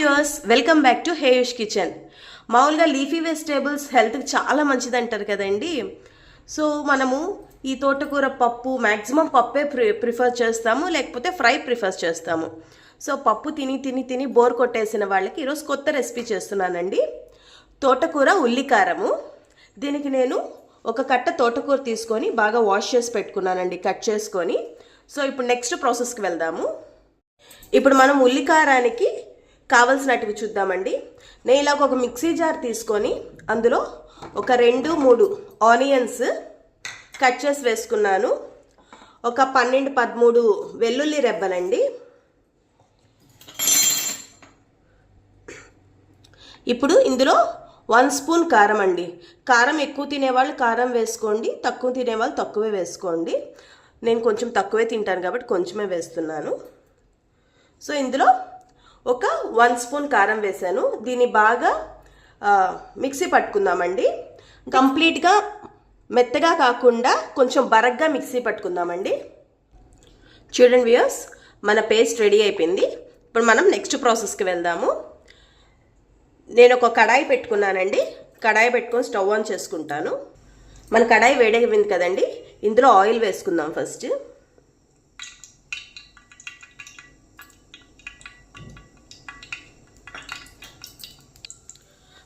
Viewers welcome back to hey wish kitchen మామూలుగా leafy vegetables హెల్త్కి చాలా మంచిది అంటారు కదండి. సో మనము ఈ తోటకూర పప్పు మ్యాక్సిమం పప్పే ప్రి ప్రిఫర్ చేస్తాము లేకపోతే ఫ్రై ప్రిఫర్ చేస్తాము. సో పప్పు తిని తిని తిని బోర్ కొట్టేసిన వాళ్ళకి ఈరోజు కొత్త రెసిపీ చేస్తున్నానండి. తోటకూర ఉల్లికారము. దీనికి నేను ఒక కట్ట తోటకూర తీసుకొని బాగా వాష్ చేసి పెట్టుకున్నానండి కట్ చేసుకొని. సో ఇప్పుడు నెక్స్ట్ ప్రాసెస్కి వెళ్దాము. ఇప్పుడు మనం ఉల్లికారానికి కావలసినటివి చూద్దామండి. నేను ఇలా ఒక మిక్సీ జార్ తీసుకొని అందులో ఒక రెండు మూడు ఆనియన్స్ కట్ చేసి వేసుకున్నాను. ఒక పన్నెండు పదమూడు వెల్లుల్లి రెబ్బలండి. ఇప్పుడు ఇందులో వన్ స్పూన్ కారం అండి. కారం ఎక్కువ తినేవాళ్ళు కారం వేసుకోండి తక్కువ తినేవాళ్ళు తక్కువే వేసుకోండి. నేను కొంచెం తక్కువే తింటాను కాబట్టి కొంచెమే వేస్తున్నాను. సో ఇందులో ఒక వన్ స్పూన్ కారం వేసాను దీన్ని బాగా మిక్సీ పట్టుకుందామండి. కంప్లీట్గా మెత్తగా కాకుండా కొంచెం బరగ్గా మిక్సీ పట్టుకుందామండి. చూడండి వ్యూస్ మన పేస్ట్ రెడీ అయిపోయింది. ఇప్పుడు మనం నెక్స్ట్ ప్రాసెస్కి వెళ్దాము. నేను ఒక కడాయి పెట్టుకున్నానండి. కడాయి పెట్టుకొని స్టవ్ ఆన్ చేసుకుంటాను. మన కడాయి వేడైపోయింది కదండి. ఇందులో ఆయిల్ వేసుకుందాం ఫస్ట్.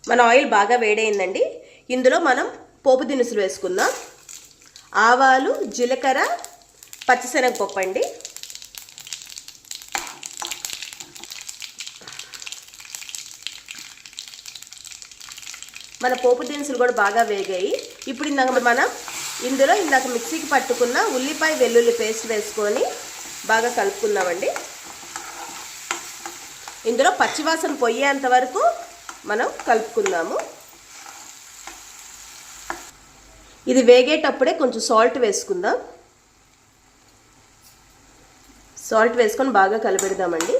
మన ఆయిల్ బాగా వేడైందండి. ఇందులో మనం పోపు దినుసులు వేసుకుందాం. ఆవాలు జీలకర్ర పచ్చిశనగపప్పు అండి. మన పోపు దినుసులు కూడా బాగా వేగాయి. ఇప్పుడు ఇందాక మనం ఇందులో ఇందాక మిక్సీకి పట్టుకున్న ఉల్లిపాయ వెల్లుల్లి పేస్ట్ వేసుకొని బాగా కలుపుకుందామండి. ఇందులో పచ్చివాసన పొయ్యేంత వరకు మనం కలుపుకుందాము. ఇది వేగేటప్పుడే కొంచెం సాల్ట్ వేసుకుందాం. సాల్ట్ వేసుకొని బాగా కలిపెడదామండి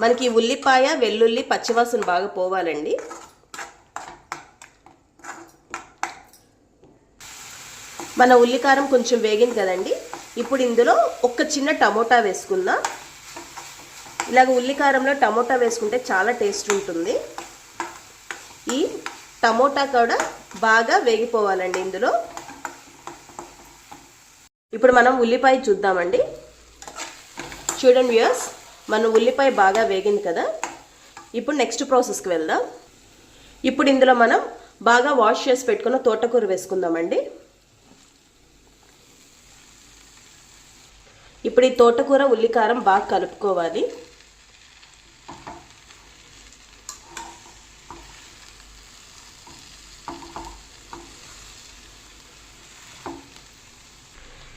మనకి ఉల్లిపాయ వెల్లుల్లి పచ్చివాసన బాగా పోవాలండి. మన ఉల్లికారం కొంచెం వేగింది కదండి. ఇప్పుడు ఇందులో ఒక చిన్న టమోటా వేసుకుందాం. ఇలాగ ఉల్లికారంలో టమోటా వేసుకుంటే చాలా టేస్ట్ ఉంటుంది. ఈ టమోటా కూడా బాగా వేగిపోవాలండి ఇందులో. ఇప్పుడు మనం ఉల్లిపాయ చూద్దామండి. చూడండి వ్యూస్ మన ఉల్లిపాయ బాగా వేగింది కదా. ఇప్పుడు నెక్స్ట్ ప్రాసెస్కి వెళ్దాం. ఇప్పుడు ఇందులో మనం బాగా వాష్ చేసి పెట్టుకున్న తోటకూర వేసుకుందామండి. ఇప్పుడు ఈ తోటకూర ఉల్లికారం బాగా కలుపుకోవాలి.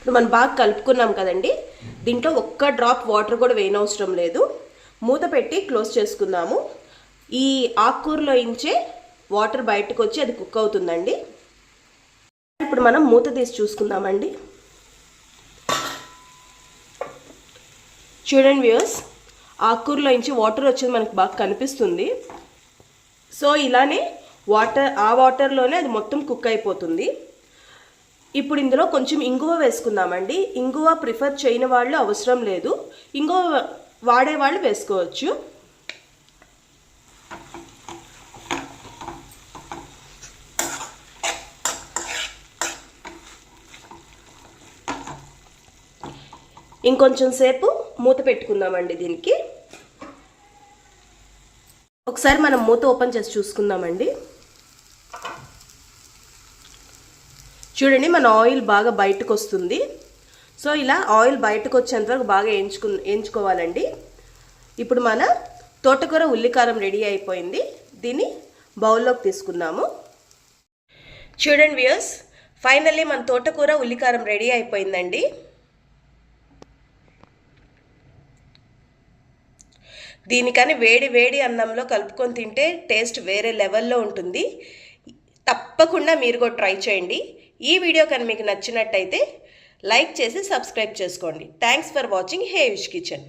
ఇప్పుడు మనం బాగా కలుపుకున్నాం కదండి. దీంట్లో ఒక్క డ్రాప్ వాటర్ కూడా వేయనవసరం లేదు. మూత పెట్టి క్లోజ్ చేసుకుందాము. ఈ ఆకుకూరలో ఇంచే వాటర్ బయటకు వచ్చి అది కుక్ అవుతుందండి. ఇప్పుడు మనం మూత తీసి చూసుకుందామండి. చూడండి వ్యూస్ ఆకుకూరలో ఇంచి వాటర్ వచ్చేది మనకు బాగా కనిపిస్తుంది. సో ఇలానే వాటర్ ఆ వాటర్లోనే అది మొత్తం కుక్ అయిపోతుంది. ఇప్పుడు ఇందులో కొంచెం ఇంగువ వేసుకుందామండి. ఇంగువ ప్రిఫర్ చేయని వాళ్ళు అవసరం లేదు. ఇంగువ వాడేవాళ్ళు వేసుకోవచ్చు. ఇంకొంచెం సేపు మూత పెట్టుకుందామండి దీనికి. ఒకసారి మనం మూత ఓపెన్ చేసి చూసుకుందామండి. చూడండి మన ఆయిల్ బాగా బయటకు వస్తుంది సో ఇలా ఆయిల్ బయటకు వచ్చేంత వరకు బాగా వేయించుకు వేయించుకోవాలండి ఇప్పుడు మన తోటకూర ఉల్లికారం రెడీ అయిపోయింది. దీన్ని బౌల్లోకి తీసుకున్నాము చూడండి వ్యూస్ ఫైనల్లీ మన తోటకూర ఉల్లికారం రెడీ అయిపోయిందండి. దీనికని వేడి వేడి అన్నంలో కలుపుకొని తింటే టేస్ట్ వేరే లెవెల్లో ఉంటుంది. తప్పకుండా మీరు కూడా ట్రై చేయండి. ఈ వీడియో కానీ మీకు నచ్చినట్టయితే లైక్ చేసి సబ్స్క్రైబ్ చేసుకోండి. Thanks for watching hey wish kitchen